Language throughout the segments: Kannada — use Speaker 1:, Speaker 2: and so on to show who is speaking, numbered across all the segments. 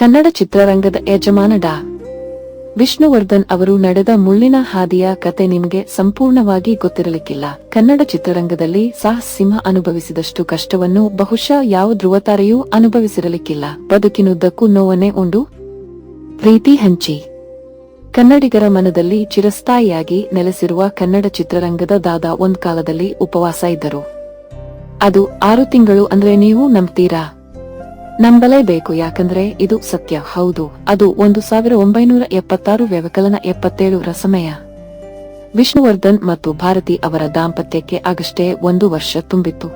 Speaker 1: ಕನ್ನಡ ಚಿತ್ರರಂಗದ ಯಜಮಾನ ಡಾ. ವಿಷ್ಣುವರ್ಧನ್ ಅವರು ನಡೆದ ಮುಳ್ಳಿನ ಹಾದಿಯ ಕತೆ ನಿಮಗೆ ಸಂಪೂರ್ಣವಾಗಿ ಗೊತ್ತಿರಲಿಕ್ಕಿಲ್ಲ. ಕನ್ನಡ ಚಿತ್ರರಂಗದಲ್ಲಿ ಸಾಹಸ್ ಸಿಂಹ ಅನುಭವಿಸಿದಷ್ಟು ಕಷ್ಟವನ್ನು ಬಹುಶಃ ಯಾವ ಧ್ರುವತಾರೆಯೂ ಅನುಭವಿಸಿರಲಿಕ್ಕಿಲ್ಲ. ಬದುಕಿನುದ್ದಕ್ಕೂ ನೋವನ್ನೇ ಉಂಡು. ಪ್ರೀತಿ ಹಂಚಿ. ಕನ್ನಡಿಗರ ಮನದಲ್ಲಿ ಚಿರಸ್ಥಾಯಿಯಾಗಿ ನೆಲೆಸಿರುವ ಕನ್ನಡ ಚಿತ್ರರಂಗದ ದಾದಾ ಒಂದ್ ಕಾಲದಲ್ಲಿ ಉಪವಾಸ ಇದ್ದರು. ಅದು ಆರು ತಿಂಗಳು ಅಂದ್ರೆ ನೀವು ನಂಬ್ತೀರಾ? ನಂಬಲೇಬೇಕು, ಯಾಕಂದ್ರೆ ಇದು ಸತ್ಯ. ಹೌದು, ಅದು ಒಂದು ಸಾವಿರ ಒಂಬೈನೂರ ಎಪ್ಪತ್ತಾರು ವ್ಯವಕಲನ ಎಪ್ಪತ್ತೇಳು ರಸಮಯ ವಿಷ್ಣುವರ್ಧನ್ ಮತ್ತು ಭಾರತಿ ಅವರ ದಾಂಪತ್ಯಕ್ಕೆ ಆಗಷ್ಟೇ ಒಂದು ವರ್ಷ ತುಂಬಿತ್ತು.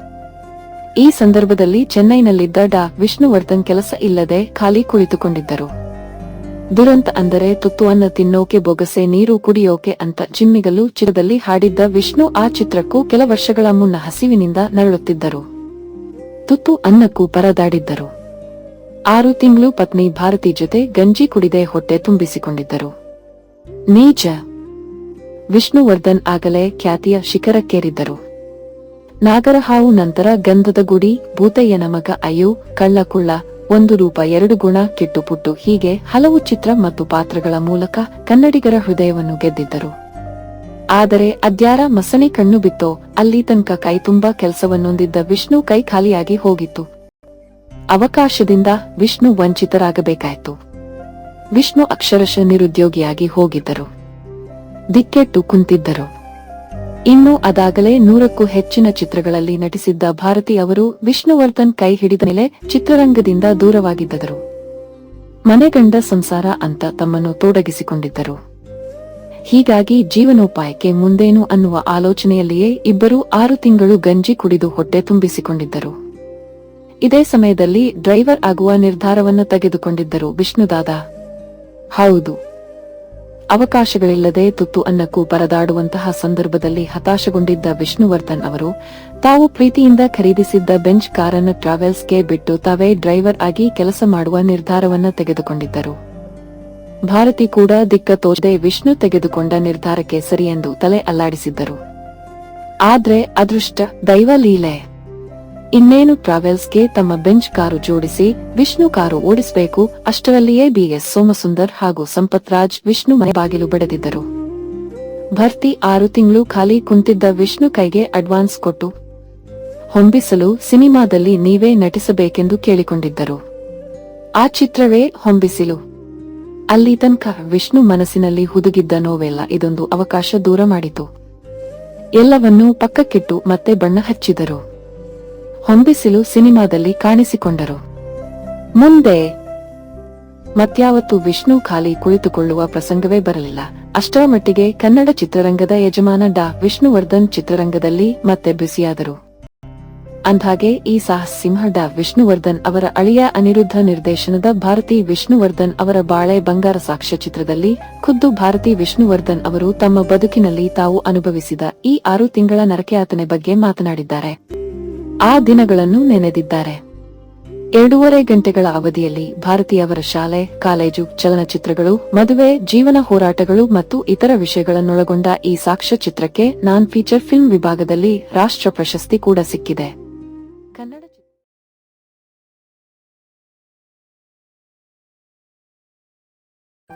Speaker 1: ಈ ಸಂದರ್ಭದಲ್ಲಿ ಚೆನ್ನೈನಲ್ಲಿದ್ದ ಡಾ. ವಿಷ್ಣುವರ್ಧನ್ ಕೆಲಸ ಇಲ್ಲದೆ ಖಾಲಿ ಕುಳಿತುಕೊಂಡಿದ್ದರು. ದುರಂತ ಅಂದರೆ ತುತ್ತು ಅನ್ನ ತಿನ್ನೋಕೆ, ಬೊಗಸೆ, ನೀರು ಕುಡಿಯೋಕೆ ಅಂತ ಚಿಮ್ಮಿಗಲು ಚಿತ್ರದಲ್ಲಿ ಹಾಡಿದ್ದ ವಿಷ್ಣು ಆ ಚಿತ್ರಕ್ಕೂ ಕೆಲ ವರ್ಷಗಳ ಮುನ್ನ ಹಸಿವಿನಿಂದ ನರಳುತ್ತಿದ್ದರು. ತುತ್ತು ಅನ್ನಕ್ಕೂ ಪರದಾಡಿದ್ದರು. ಆರು ತಿಂಗಳು ಪತ್ನಿ ಭಾರತಿ ಜೊತೆ ಗಂಜಿ ಕುಡಿದೆ ಹೊಟ್ಟೆ ತುಂಬಿಸಿಕೊಂಡಿದ್ದರು. ನೀಜ ವಿಷ್ಣುವರ್ಧನ್ ಆಗಲೇ ಖ್ಯಾತಿಯ ಶಿಖರಕ್ಕೇರಿದ್ದರು. ನಾಗರಹಾವು ನಂತರ ಗಂಧದ ಗುಡಿ, ಭೂತಯ್ಯನ ಮಗ ಅಯ್ಯೋ, ಕಳ್ಳಕುಳ್ಳ, ಒಂದು ರೂಪ, ಎರಡು ಗುಣ ಕಿಟ್ಟುಪುಟ್ಟು ಹೀಗೆ ಹಲವು ಚಿತ್ರ ಮತ್ತು ಪಾತ್ರಗಳ ಮೂಲಕ ಕನ್ನಡಿಗರ ಹೃದಯವನ್ನು ಗೆದ್ದಿದ್ದರು. ಆದರೆ ಅದ್ಯಾರ ಮಸಣಿ ಕಣ್ಣು ಬಿತ್ತೋ ಅಲ್ಲಿ ತನಕ ಕೈ ತುಂಬಾ ಕೆಲಸವನ್ನೊಂದಿದ್ದ ವಿಷ್ಣು ಕೈ ಖಾಲಿಯಾಗಿ ಹೋಗಿತ್ತು. ಅವಕಾಶದಿಂದ ವಿಷ್ಣು ವಂಚಿತರಾಗಬೇಕಾಯಿತು. ವಿಷ್ಣು ಅಕ್ಷರಶಃ ನಿರುದ್ಯೋಗಿಯಾಗಿ ಹೋಗಿದ್ದರು. ದಿಕ್ಕೆಟ್ಟು ಕುಂತಿದ್ದರು. ಇನ್ನು ಅದಾಗಲೇ ನೂರಕ್ಕೂ ಹೆಚ್ಚಿನ ಚಿತ್ರಗಳಲ್ಲಿ ನಟಿಸಿದ್ದ ಭಾರತಿ ಅವರು ವಿಷ್ಣುವರ್ಧನ್ ಕೈ ಹಿಡಿದ ಮೇಲೆ ಚಿತ್ರರಂಗದಿಂದ ದೂರವಾಗಿದ್ದರು. ಮನೆಗಂಡ ಸಂಸಾರ ಅಂತ ತಮ್ಮನ್ನು ತೊಡಗಿಸಿಕೊಂಡಿದ್ದರು. ಹೀಗಾಗಿ ಜೀವನೋಪಾಯಕ್ಕೆ ಮುಂದೇನು ಅನ್ನುವ ಆಲೋಚನೆಯಲ್ಲಿಯೇ ಇಬ್ಬರು ಆರು ತಿಂಗಳು ಗಂಜಿ ಕುಡಿದು ಹೊಟ್ಟೆ ತುಂಬಿಸಿಕೊಂಡಿದ್ದರು. ಇದೇ ಸಮಯದಲ್ಲಿ ಡ್ರೈವರ್ ಆಗುವ ನಿರ್ಧಾರವನ್ನು ತೆಗೆದುಕೊಂಡಿದ್ದರು ವಿಷ್ಣುದಾದ ಹೌದು. ಅವಕಾಶಗಳಿಲ್ಲದೆ ತುತ್ತು ಅನ್ನಕ್ಕೂ ಪರದಾಡುವಂತಹ ಸಂದರ್ಭದಲ್ಲಿ ಹತಾಶಗೊಂಡಿದ್ದ ವಿಷ್ಣುವರ್ಧನ್ ಅವರು, ತಾವು ಪ್ರೀತಿಯಿಂದ ಖರೀದಿಸಿದ್ದ ಬೆಂಚ್ ಕಾರನ್ನು ಟ್ರಾವೆಲ್ಸ್ಗೆ ಬಿಟ್ಟು ತಾವೇ ಡ್ರೈವರ್ ಆಗಿ ಕೆಲಸ ಮಾಡುವ ನಿರ್ಧಾರವನ್ನು ತೆಗೆದುಕೊಂಡಿದ್ದರು. ಭಾರತಿ ಕೂಡ ದಿಕ್ಕ ತೋಚದೆ ವಿಷ್ಣು ತೆಗೆದುಕೊಂಡ ನಿರ್ಧಾರಕ್ಕೆ ಸರಿಯೆಂದು ತಲೆ ಅಲ್ಲಾಡಿಸಿದ್ದರು. ಆದ್ರೆ ಅದೃಷ್ಟ ದೈವ ಲೀಲೆ ಇನ್ನೇನು ಟ್ರಾವೆಲ್ಸ್ಗೆ ತಮ್ಮ ಬೆಂಚ್ ಕಾರು ಜೋಡಿಸಿ ವಿಷ್ಣು ಕಾರು ಓಡಿಸಬೇಕು, ಅಷ್ಟರಲ್ಲಿಯೇ ಬಿಎಸ್ ಸೋಮಸುಂದರ್ ಹಾಗೂ ಸಂಪತ್ ರಾಜ್ ವಿಷ್ಣು ಮನೆ ಬಾಗಿಲು ಬಡದಿದ್ದರು. ಭರ್ತಿ ಆರು ತಿಂಗಳು ಖಾಲಿ ಕುಂತಿದ್ದ ವಿಷ್ಣು ಕೈಗೆ ಅಡ್ವಾನ್ಸ್ ಕೊಟ್ಟು ಹೊಂಬಿಸಲು ಸಿನಿಮಾದಲ್ಲಿ ನೀವೇ ನಟಿಸಬೇಕೆಂದು ಕೇಳಿಕೊಂಡಿದ್ದರು. ಆ ಚಿತ್ರವೇ ಹೊಂಬಿಸಿಲು. ಅಲ್ಲಿ ತನಕ ವಿಷ್ಣು ಮನಸ್ಸಿನಲ್ಲಿ ಹುದುಗಿದ್ದ ನೋವೆಲ್ಲ ಇದೊಂದು ಅವಕಾಶ ದೂರ ಮಾಡಿತು. ಎಲ್ಲವನ್ನೂ ಪಕ್ಕಕ್ಕಿಟ್ಟು ಮತ್ತೆ ಬಣ್ಣ ಹಚ್ಚಿದರು. ಹೊಂಬಿಸಿಲು ಸಿನಿಮಾದಲ್ಲಿ ಕಾಣಿಸಿಕೊಂಡರು. ಮುಂದೆ ಮತ್ಯಾವತ್ತು ವಿಷ್ಣು ಖಾಲಿ ಕುಳಿತುಕೊಳ್ಳುವ ಪ್ರಸಂಗವೇ ಬರಲಿಲ್ಲ. ಅಷ್ಟರ ಮಟ್ಟಿಗೆ ಕನ್ನಡ ಚಿತ್ರರಂಗದ ಯಜಮಾನ ಡಾ. ವಿಷ್ಣುವರ್ಧನ್ ಚಿತ್ರರಂಗದಲ್ಲಿ ಮತ್ತೆ ಬಿಸಿಯಾದರು ಅಂದ್ಹಾಗೆ ಈ ಸಾಹಸ್ ಸಿಂಹ ಡಾ. ವಿಷ್ಣುವರ್ಧನ್ ಅವರ ಅಳಿಯ ಅನಿರುದ್ಧ ನಿರ್ದೇಶನದ ಭಾರತಿ ವಿಷ್ಣುವರ್ಧನ್ ಅವರ ಬಾಳೆ ಬಂಗಾರ ಸಾಕ್ಷ್ಯ ಚಿತ್ರದಲ್ಲಿ ಖುದ್ದು ಭಾರತಿ ವಿಷ್ಣುವರ್ಧನ್ ಅವರು ತಮ್ಮ ಬದುಕಿನಲ್ಲಿ ತಾವು ಅನುಭವಿಸಿದ ಈ ಆರು ತಿಂಗಳ ನರಕೆಯಾತನೆ ಬಗ್ಗೆ ಮಾತನಾಡಿದ್ದಾರೆ. ಆ ದಿನಗಳನ್ನು ನೆನೆದಿದ್ದಾರೆ. ಎರಡೂವರೆ ಗಂಟೆಗಳ ಅವಧಿಯಲ್ಲಿ ಭಾರತೀಯವರ ಶಾಲೆ, ಕಾಲೇಜು, ಚಲನಚಿತ್ರಗಳು, ಮದುವೆ, ಜೀವನ ಹೋರಾಟಗಳು ಮತ್ತು ಇತರ ವಿಷಯಗಳನ್ನೊಳಗೊಂಡ ಈ ಸಾಕ್ಷ್ಯಚಿತ್ರಕ್ಕೆ ನಾನ್ ಫೀಚರ್ ಫಿಲ್ಮ್ ವಿಭಾಗದಲ್ಲಿ ರಾಷ್ಟ್ರ ಪ್ರಶಸ್ತಿ ಕೂಡ ಸಿಕ್ಕಿದೆ. ಕನ್ನಡ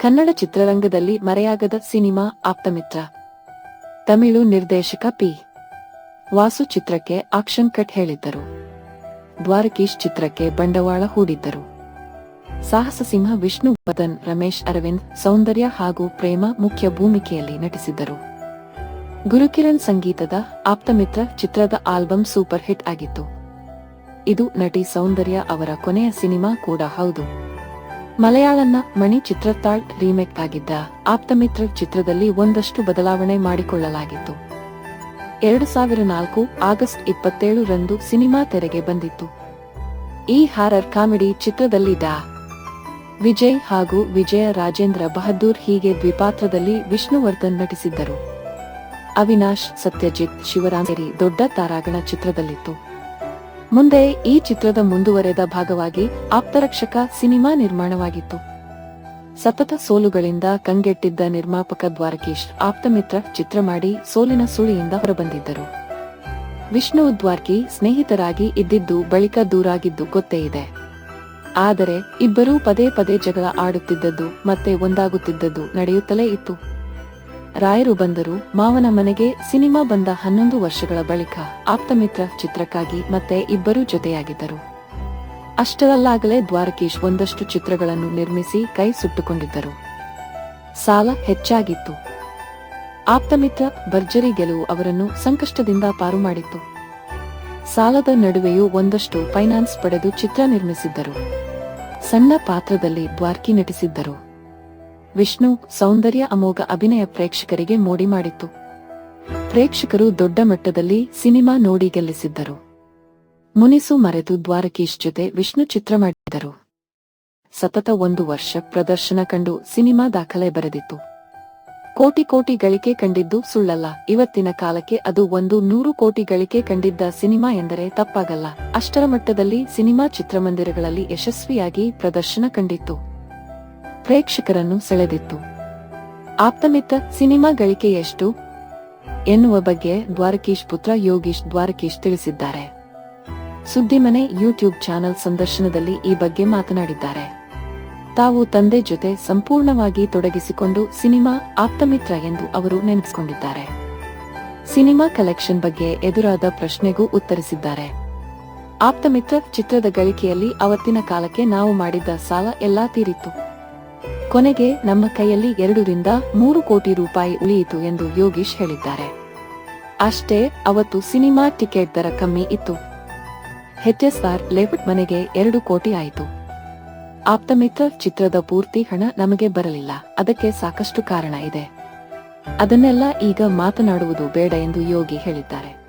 Speaker 1: ಕನ್ನಡ ಚಿತ್ರರಂಗದಲ್ಲಿ ಮರೆಯಾಗದ ಸಿನಿಮಾ ಆಪ್ತಮಿತ್ರ. ತಮಿಳು ನಿರ್ದೇಶಕ ಪಿ. ವಾಸು ಚಿತ್ರಕ್ಕೆ ಆಕ್ಷನ್ ಕಟ್ ಹೇಳಿದ್ದರು. ದ್ವಾರಕೀಶ್ ಚಿತ್ರಕ್ಕೆ ಬಂಡವಾಳ ಹೂಡಿದ್ದರು. ಸಾಹಸ ಸಿಂಹ ವಿಷ್ಣು ಬದನ್ ರಮೇಶ್, ಅರವಿಂದ್, ಸೌಂದರ್ಯ ಹಾಗೂ ಪ್ರೇಮ ಮುಖ್ಯ ಭೂಮಿಕೆಯಲ್ಲಿ ನಟಿಸಿದ್ದರು. ಗುರುಕಿರಣ್ ಸಂಗೀತದ ಆಪ್ತಮಿತ್ರ ಚಿತ್ರದ ಆಲ್ಬಂ ಸೂಪರ್ ಹಿಟ್ ಆಗಿತ್ತು. ಇದು ನಟಿ ಸೌಂದರ್ಯ ಅವರ ಕೊನೆಯ ಸಿನಿಮಾ ಕೂಡ ಹೌದು. ಮಲಯಾಳನ್ನ ಮಣಿ ಚಿತ್ರತಾಳ್ ರೀಮೇಕ್ ಆಗಿದ್ದ ಆಪ್ತಮಿತ್ರ ಚಿತ್ರದಲ್ಲಿ ಒಂದಷ್ಟು ಬದಲಾವಣೆ ಮಾಡಿಕೊಳ್ಳಲಾಗಿತ್ತು. ಎರಡು ಸಾವಿರ ನಾಲ್ಕು ಆಗಸ್ಟ್ ಇಪ್ಪತ್ತೇಳು ರಂದು ಸಿನಿಮಾ ತೆರೆಗೆ ಬಂದಿತ್ತು. ಈ ಹಾರರ್ ಕಾಮಿಡಿ ಚಿತ್ರದಲ್ಲಿ ಡಾ ವಿಜಯ್ ಹಾಗೂ ವಿಜಯ ರಾಜೇಂದ್ರ ಬಹದ್ದೂರ್ ಹೀಗೆ ದ್ವಿಪಾತ್ರದಲ್ಲಿ ವಿಷ್ಣುವರ್ಧನ್ ನಟಿಸಿದ್ದರು. ಅವಿನಾಶ್, ಸತ್ಯಜಿತ್, ಶಿವರಾಮ್ ದೊಡ್ಡ ತಾರಾಗಣ ಚಿತ್ರದಲ್ಲಿತ್ತು. ಮುಂದೆ ಈ ಚಿತ್ರದ ಮುಂದುವರೆದ ಭಾಗವಾಗಿ ಆಪ್ತರಕ್ಷಕ ಸಿನಿಮಾ ನಿರ್ಮಾಣವಾಗಿತ್ತು. ಸತತ ಸೋಲುಗಳಿಂದ ಕಂಗೆಟ್ಟಿದ್ದ ನಿರ್ಮಾಪಕ ದ್ವಾರಕೀಶ್ ಆಪ್ತಮಿತ್ರ ಚಿತ್ರ ಮಾಡಿ ಸೋಲಿನ ಸುಳಿಯಿಂದ ಹೊರಬಂದಿದ್ದರು. ವಿಷ್ಣು ದ್ವಾರ್ಕಿ ಸ್ನೇಹಿತರಾಗಿ ಇದ್ದಿದ್ದು ಬಳಿಕ ದೂರಾಗಿದ್ದು ಗೊತ್ತೇ ಇದೆ. ಆದರೆ ಇಬ್ಬರೂ ಪದೇ ಪದೇ ಜಗಳ ಆಡುತ್ತಿದ್ದದ್ದು ಮತ್ತೆ ಒಂದಾಗುತ್ತಿದ್ದದ್ದು ನಡೆಯುತ್ತಲೇ ಇತ್ತು. ರಾಯರು ಬಂದರು, ಮಾವನ ಮನೆಗೆ ಸಿನಿಮಾ ಬಂದ ಹನ್ನೊಂದು ವರ್ಷಗಳ ಬಳಿಕ ಆಪ್ತಮಿತ್ರ ಚಿತ್ರಕ್ಕಾಗಿ ಮತ್ತೆ ಇಬ್ಬರೂ ಜೊತೆಯಾಗಿದ್ದರು. ಅಷ್ಟರಲ್ಲಾಗಲೇ ದ್ವಾರಕೀಶ್ ಒಂದಷ್ಟು ಚಿತ್ರಗಳನ್ನು ನಿರ್ಮಿಸಿ ಕೈ ಸುಟ್ಟುಕೊಂಡಿದ್ದರು. ಸಾಲ ಹೆಚ್ಚಾಗಿತ್ತು. ಆಪ್ತಮಿತ್ರ ಭರ್ಜರಿ ಗೆಲುವು ಅವರನ್ನು ಸಂಕಷ್ಟದಿಂದ ಪಾರು ಮಾಡಿತ್ತು. ಸಾಲದ ನಡುವೆಯೂ ಒಂದಷ್ಟು ಫೈನಾನ್ಸ್ ಪಡೆದು ಚಿತ್ರ ನಿರ್ಮಿಸಿದ್ದರು. ಸಣ್ಣ ಪಾತ್ರದಲ್ಲಿ ದ್ವಾರ್ಕಿ ನಟಿಸಿದ್ದರು. ವಿಷ್ಣು ಸೌಂದರ್ಯ ಅಮೋಘ ಅಭಿನಯ ಪ್ರೇಕ್ಷಕರಿಗೆ ಮೋಡಿ ಮಾಡಿತ್ತು. ಪ್ರೇಕ್ಷಕರು ದೊಡ್ಡ ಮಟ್ಟದಲ್ಲಿ ಸಿನಿಮಾ ನೋಡಿ ಗೆಲ್ಲಿಸಿದ್ದರು. ಮುನಿಸು ಮರೆತು ದ್ವಾರಕೀಶ್ ಜೊತೆ ವಿಷ್ಣು ಚಿತ್ರ ಮಾಡಿದ್ದರು ಸತತ ಒಂದು ವರ್ಷ ಪ್ರದರ್ಶನ ಕಂಡು ಸಿನಿಮಾ ದಾಖಲೆ ಬರೆದಿತ್ತು. ಕೋಟಿ ಕೋಟಿ ಗಳಿಕೆ ಕಂಡಿದ್ದು ಸುಳ್ಳಲ್ಲ. ಇವತ್ತಿನ ಕಾಲಕ್ಕೆ ಅದು ಒಂದು ನೂರು ಕೋಟಿ ಗಳಿಕೆ ಕಂಡಿದ್ದ ಸಿನಿಮಾ ಎಂದರೆ ತಪ್ಪಾಗಲ್ಲ. ಅಷ್ಟರ ಮಟ್ಟದಲ್ಲಿ ಸಿನಿಮಾ ಚಿತ್ರಮಂದಿರಗಳಲ್ಲಿ ಯಶಸ್ವಿಯಾಗಿ ಪ್ರದರ್ಶನ ಕಂಡಿತ್ತು. ಪ್ರೇಕ್ಷಕರನ್ನು ಸೆಳೆದಿತ್ತು. ಆಪ್ತಮಿತ್ತ ಸಿನಿಮಾ ಗಳಿಕೆ ಎಷ್ಟು ಎನ್ನುವ ಬಗ್ಗೆ ದ್ವಾರಕೀಶ್ ಪುತ್ರ ಯೋಗೀಶ್ ದ್ವಾರಕೀಶ್ ತಿಳಿಸಿದ್ದಾರೆ. ಸುದ್ದಿಮನೆ ಯೂಟ್ಯೂಬ್ ಚಾನೆಲ್ ಸಂದರ್ಶನದಲ್ಲಿ ಈ ಬಗ್ಗೆ ಮಾತನಾಡಿದ್ದಾರೆ. ತಾವು ತಂದೆ ಜೊತೆ ಸಂಪೂರ್ಣವಾಗಿ ತೊಡಗಿಸಿಕೊಂಡು ಸಿನಿಮಾ ಆಪ್ತಮಿತ್ರ ಎಂದು ಅವರು ನೆನೆಸಿಕೊಂಡಿದ್ದಾರೆ. ಸಿನಿಮಾ ಕಲೆಕ್ಷನ್ ಬಗ್ಗೆ ಎದುರಾದ ಪ್ರಶ್ನೆಗೂ ಉತ್ತರಿಸಿದ್ದಾರೆ. ಆಪ್ತಮಿತ್ರ ಚಿತ್ರದ ಗಳಿಕೆಯಲ್ಲಿ ಅವತ್ತಿನ ಕಾಲಕ್ಕೆ ನಾವು ಮಾಡಿದ್ದ ಸಾಲ ಎಲ್ಲಾ ತೀರಿತ್ತು. ಕೊನೆಗೆ ನಮ್ಮ ಕೈಯಲ್ಲಿ ಎರಡರಿಂದ ಮೂರು ಕೋಟಿ ರೂಪಾಯಿ ಉಳಿಯಿತು ಎಂದು ಯೋಗೀಶ್ ಹೇಳಿದ್ದಾರೆ. ಅಷ್ಟೇ, ಅವತ್ತು ಸಿನಿಮಾ ಟಿಕೆಟ್ ದರ ಕಮ್ಮಿ ಇತ್ತು. ಹೆಚ್ಎಸ್ಆರ್ ಲೇಔಟ್ ಮನೆಗೆ ಎರಡು ಕೋಟಿ ಆಯಿತು. ಆಪ್ತಮಿತ್ರ ಚಿತ್ರದ ಪೂರ್ತಿ ಹಣ ನಮಗೆ ಬರಲಿಲ್ಲ. ಅದಕ್ಕೆ ಸಾಕಷ್ಟು ಕಾರಣ ಇದೆ. ಅದನ್ನೆಲ್ಲ ಈಗ ಮಾತನಾಡುವುದು ಬೇಡ ಎಂದು ಯೋಗಿ ಹೇಳಿದ್ದಾರೆ.